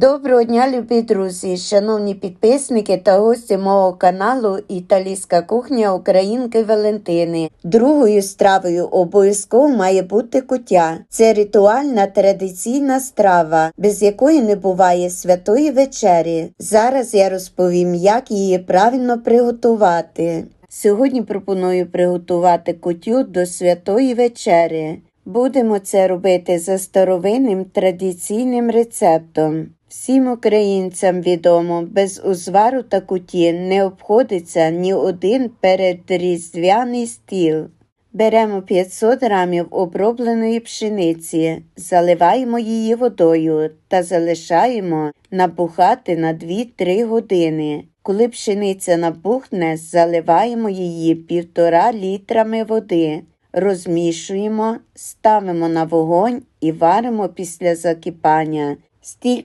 Доброго дня, любі друзі, шановні підписники та гості мого каналу Італійська кухня Українки Валентини. Другою стравою обов'язково має бути кутя. Це ритуальна традиційна страва, без якої не буває святої вечері. Зараз я розповім, як її правильно приготувати. Сьогодні пропоную приготувати кутю до святої вечері. Будемо це робити за старовинним традиційним рецептом. Всім українцям відомо, без узвару та куті не обходиться ні один передріздвяний стіл. Беремо 500 грамів обробленої пшениці, заливаємо її водою та залишаємо набухати на 2-3 години. Коли пшениця набухне, заливаємо її півтора літрами води. Розмішуємо, ставимо на вогонь і варимо після закипання стільки